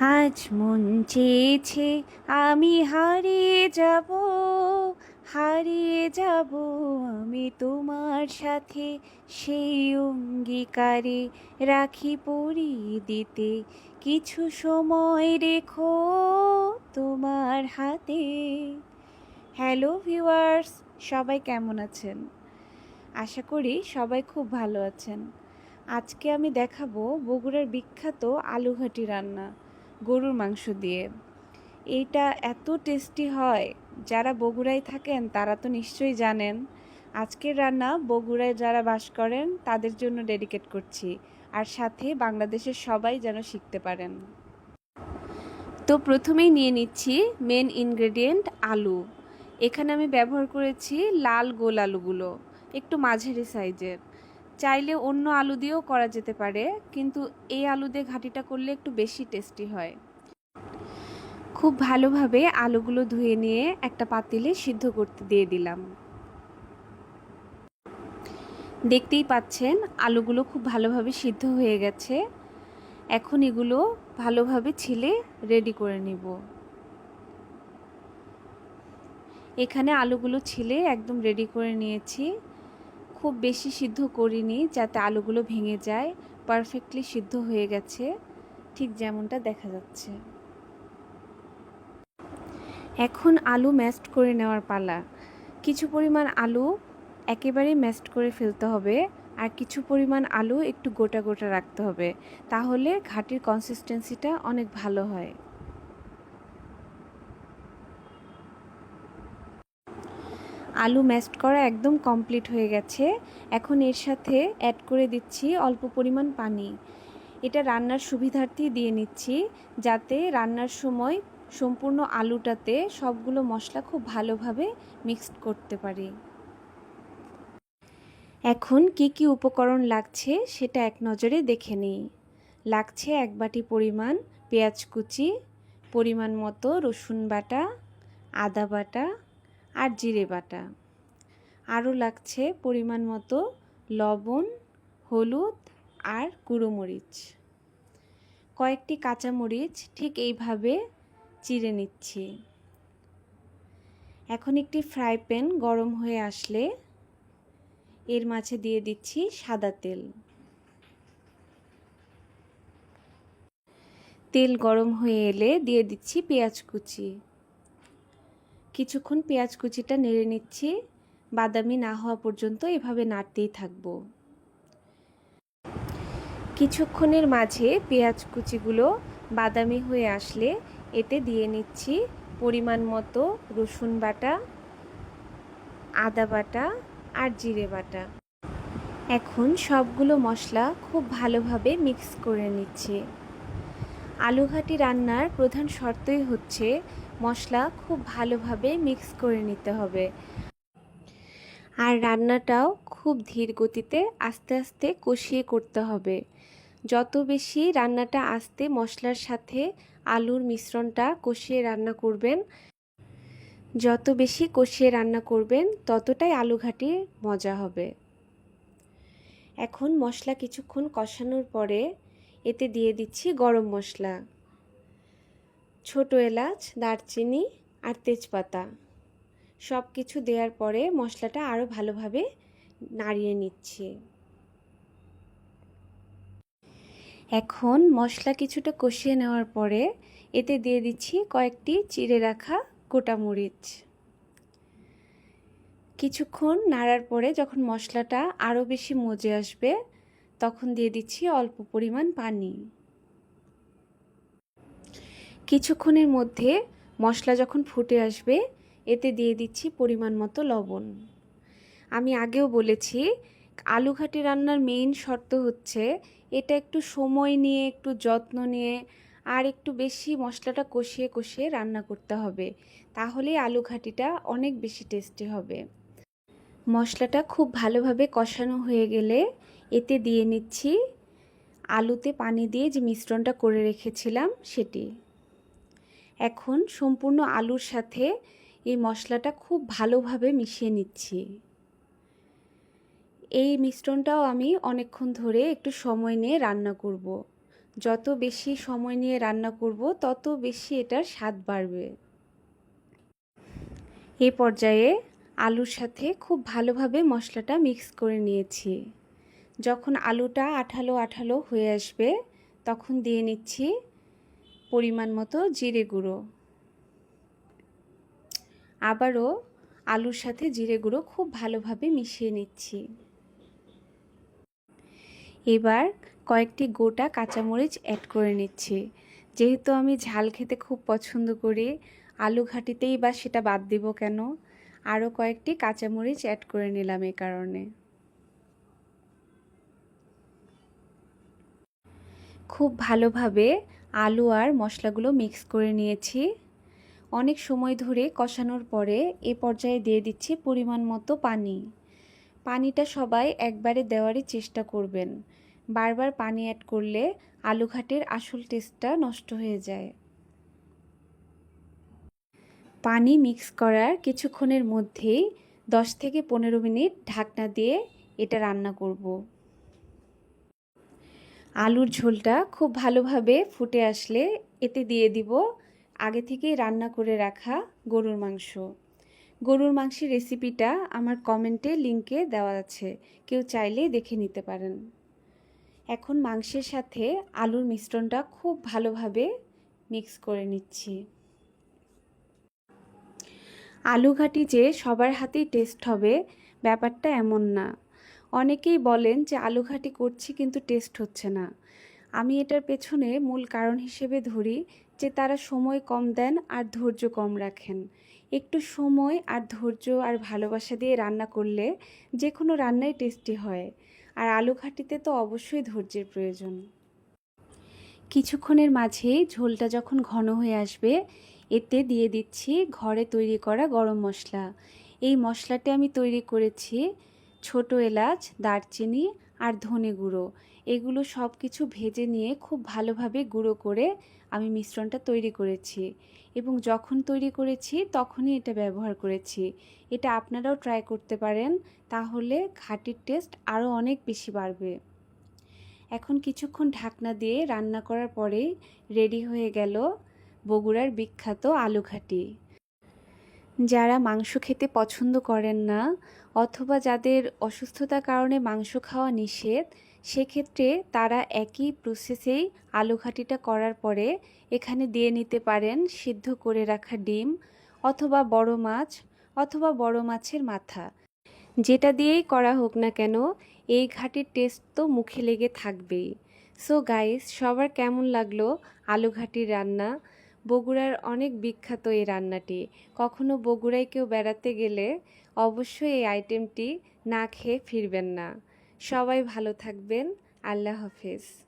আজ মন চেয়েছে আমি হারিয়ে যাব হারিয়ে যাব আমি তোমার সাথে। সেই অঙ্গীকারে রাখি পরিয়ে দিতে। কিছু সময় রেখো তোমার হাতে। হ্যালো ভিউয়ার্স, সবাই কেমন আছেন? আশা করি সবাই খুব ভালো আছেন। আজকে আমি দেখাবো বগুড়ার বিখ্যাত আলুঘাটি রান্না। গরুর মাংস দিয়ে। এইটা এত টেস্টি হয়। যারা বগুড়ায় থাকেন, তারা তো নিশ্চয়ই জানেন, আজকের রান্না বগুড়ায় যারা বাস করেন, তাদের জন্য ডেডিকেট করছি। আর সাথে বাংলাদেশের সবাই যেন শিখতে পারেন। তো প্রথমেই নিয়ে নিচ্ছি মেন ইনগ্রেডিয়েন্ট আলু। এখানে আমি ব্যবহার করেছি লাল গোল আলুগুলো, একটু মাঝারি সাইজের চাইলে অন্য আলু দিয়েও করা যেতে পারে, কিন্তু এই আলু দিয়ে ঘাটিটা করলে একটু বেশি টেস্টি হয়। খুব ভালোভাবে আলুগুলো ধুয়ে নিয়ে একটা পাতিলে সিদ্ধ করতে দিয়ে দিলাম। দেখতেই পাচ্ছেন, আলুগুলো খুব ভালোভাবে সিদ্ধ হয়ে গেছে। এখন এগুলো ভালোভাবে ছিলে রেডি করে নিব। এখানে আলুগুলো ছিলে একদম রেডি করে নিয়েছি। খুব বেশি সিদ্ধ করিনি যাতে আলুগুলো ভেঙে যায় পারফেক্টলি সিদ্ধ হয়ে গেছে, ঠিক যেমনটা দেখা যাচ্ছে। এখন আলু ম্যাস্ট করে নেওয়ার পালা। কিছু পরিমাণ আলু একেবারে ম্যাস্ট করে ফেলতে হবে আর কিছু পরিমাণ আলু একটু গোটা গোটা রাখতে হবে, তাহলে ঘাটির কনসিস্টেন্সিটা অনেক ভালো হয়। আলু ম্যাস্ট করা একদম কমপ্লিট হয়ে গেছে। এখন এর সাথে অ্যাড করে দিচ্ছি অল্প পরিমাণ পানি। এটা রান্নার সুবিধার্থেই দিয়ে নিচ্ছি, যাতে রান্নার সময় সম্পূর্ণ আলুটাতে সবগুলো মশলা খুব ভালোভাবে মিক্সড করতে পারি। এখন কি কি উপকরণ লাগছে সেটা এক নজরে দেখে নিই। লাগছে এক বাটি পরিমাণ পেঁয়াজ কুচি, পরিমাণ মতো রসুন বাটা, আদা বাটা আর জিরে বাটা। আরও লাগছে পরিমাণ মতো লবণ, হলুদ আর গুঁড়োমরিচ কয়েকটি কাঁচামরিচ ঠিক এইভাবে চিড়ে নিচ্ছি। এখন একটি ফ্রাই প্যান গরম হয়ে আসলে এর মাঝে দিয়ে দিচ্ছি সাদা তেল। তেল গরম হয়ে এলে দিয়ে দিচ্ছি পেঁয়াজ কুচি। কিছুক্ষণ পেঁয়াজ কুচিটা নেড়ে নিচ্ছি। বাদামি না হওয়া পর্যন্ত এভাবে নাড়তেই থাকব। কিছুক্ষণের মাঝে পেঁয়াজ কুচিগুলো বাদামি হয়ে আসলে এতে দিয়ে নিচ্ছি পরিমাণ মতো রসুন বাটা, আদা বাটা আর জিরে বাটা। এখন সবগুলো মশলা খুব ভালোভাবে মিক্স করে নিচ্ছি। আলুঘাটি রান্নার প্রধান শর্তই হচ্ছে মশলা খুব ভালোভাবে মিক্স করে নিতে হবে। আর রান্নাটাও খুব ধীর গতিতে আস্তে আস্তে কষিয়ে করতে হবে। যত বেশি রান্নাটা আস্তে মশলার সাথে আলুর মিশ্রণটা কষিয়ে রান্না করবেন, যত বেশি কষিয়ে রান্না করবেন, ততটাই আলু মজা হবে। এখন মশলা কিছুক্ষণ কষানোর পরে এতে দিয়ে দিচ্ছি গরম মশলা। ছোট এলাচ, দারচিনি আর তেজপাতা। সব কিছু দেওয়ার পরে মশলাটা আরও ভালোভাবে নাড়িয়ে নিচ্ছি। এখন মশলা কিছুটা কষিয়ে নেওয়ার পরে এতে দিয়ে দিচ্ছি কয়েকটি চিড়ে রাখা গোটা মরিচ। কিছুক্ষণ নাড়ার পরে যখন মশলাটা আরও বেশি মজে আসবে, তখন দিয়ে দিচ্ছি অল্প পরিমাণ পানি। কিছুক্ষণের মধ্যে মশলা যখন ফুটে আসবে, এতে দিয়ে দিচ্ছি পরিমাণ মতো লবণ। আমি আগেও বলেছি আলু ঘাটি রান্নার মেইন শর্ত হচ্ছে এটা একটু সময় নিয়ে, একটু যত্ন নিয়ে, আর একটু বেশি মশলাটা কষিয়ে কষিয়ে রান্না করতে হবে। তাহলেই আলু ঘাটিটা অনেক বেশি টেস্টি হবে। মশলাটা খুব ভালোভাবে কষানো হয়ে গেলে এতে দিয়ে নিচ্ছি আলুতে পানি দিয়ে যে মিশ্রণটা করে রেখেছিলাম সেটি। এখন সম্পূর্ণ আলুর সাথে এই মশলাটা খুব ভালোভাবে মিশিয়ে নিচ্ছি। এই মিশ্রণটাও আমি অনেকক্ষণ ধরে একটু সময় নিয়ে রান্না করব। যত বেশি সময় নিয়ে রান্না করব, তত বেশি এটার স্বাদ বাড়বে। এই পর্যায়ে আলুর সাথে খুব ভালোভাবে মশলাটা মিক্স করে নিয়েছি। যখন আলুটা আঠালো আঠালো হয়ে আসবে, তখন দিয়ে নিচ্ছি পরিমাণ মতো জিরে গুঁড়ো। আবারও আলুর সাথে জিরে গুঁড়ো খুব ভালোভাবে মিশিয়ে নিচ্ছি। এবার কয়েকটি গোটা কাঁচামরিচ অ্যাড করে নিচ্ছি। যেহেতু আমি ঝাল খেতে খুব পছন্দ করি, আলু ঘাটিতেই বা সেটা বাদ দিব কেন? আরও কয়েকটি কাঁচামরিচ অ্যাড করে নিলাম এই কারণে। খুব ভালোভাবে আলু আর মশলাগুলো মিক্স করে নিয়েছি। অনেক সময় ধরে কষানোর পরে এ পর্যায়ে দিয়ে দিচ্ছি পরিমাণ মতো পানি। পানিটা সবাই একবারে দেওয়ারই চেষ্টা করবেন। বারবার পানি অ্যাড করলে আলু ঘাটের আসল টেস্টটা নষ্ট হয়ে যায়। পানি মিক্স করার কিছুক্ষণের মধ্যেই দশ থেকে পনেরো মিনিট ঢাকনা দিয়ে এটা রান্না করব। আলুর ঝোলটা খুব ভালোভাবে ফুটে আসলে এতে দিয়ে দিব আগে থেকেই রান্না করে রাখা গরুর মাংস। গরুর মাংসের রেসিপিটা আমার কমেন্টে লিংকে দেওয়া আছে, কেউ চাইলে দেখে নিতে পারেন। এখন মাংসের সাথে আলুর মিশ্রণটা খুব ভালোভাবে মিক্স করে নিচ্ছি। আলু ঘাটি যে সবার হাতেই টেস্ট হবে, ব্যাপারটা এমন না। অনেকেই বলেন যে আলু ঘাটি করছি কিন্তু টেস্ট হচ্ছে না। আমি এটার পেছনে মূল কারণ হিসেবে ধরি যে তারা সময় কম দেন আর ধৈর্য কম রাখেন। একটু সময় আর ধৈর্য আর ভালোবাসা দিয়ে রান্না করলে যে কোনো রান্নাই টেস্টি হয়। আর আলু ঘাটিতে তো অবশ্যই ধৈর্যের প্রয়োজন। কিছুক্ষণের মাঝেই ঝোলটা যখন ঘন হয়ে আসবে, এতে দিয়ে দিচ্ছি ঘরে তৈরি করা গরম মশলা। এই মশলাটি আমি তৈরি করেছি ছোট এলাচ, দারচিনি আর ধনে গুঁড়ো। এগুলো সব কিছু ভেজে নিয়ে খুব ভালোভাবে গুঁড়ো করে আমি মিশ্রণটা তৈরি করেছি। এবং যখন তৈরি করেছি, তখনই এটা ব্যবহার করেছি। এটা আপনারাও ট্রাই করতে পারেন, তাহলে ঘাটির টেস্ট আরও অনেক বেশি বাড়বে। এখন কিছুক্ষণ ঢাকনা দিয়ে রান্না করার পরেই রেডি হয়ে গেল বগুড়ার বিখ্যাত আলু ঘাটি যারা মাংস খেতে পছন্দ করেন না অথবা যাদের অসুস্থতার কারণে মাংস খাওয়া নিষেধ, সেক্ষেত্রে তারা একই প্রসেসেই আলু ঘাটিটা করার পরে এখানে দিয়ে নিতে পারেন সিদ্ধ করে রাখা ডিম অথবা বড় মাছ অথবা বড় মাছের মাথা। যেটা দিয়েই করা হোক না কেন, এই ঘাটির টেস্ট তো মুখে লেগে থাকবেই। সো গাইস সবার কেমন লাগল আলু ঘাটির রান্না? বগুড়ার অনেক বিখ্যাত এই রান্নাটি। কখনো বগুড়ায় কেউ বেড়াতে গেলে অবশ্যই এই আইটেমটি না খেয়ে ফিরবেন না। সবাই ভালো থাকবেন। আল্লাহ হাফেজ।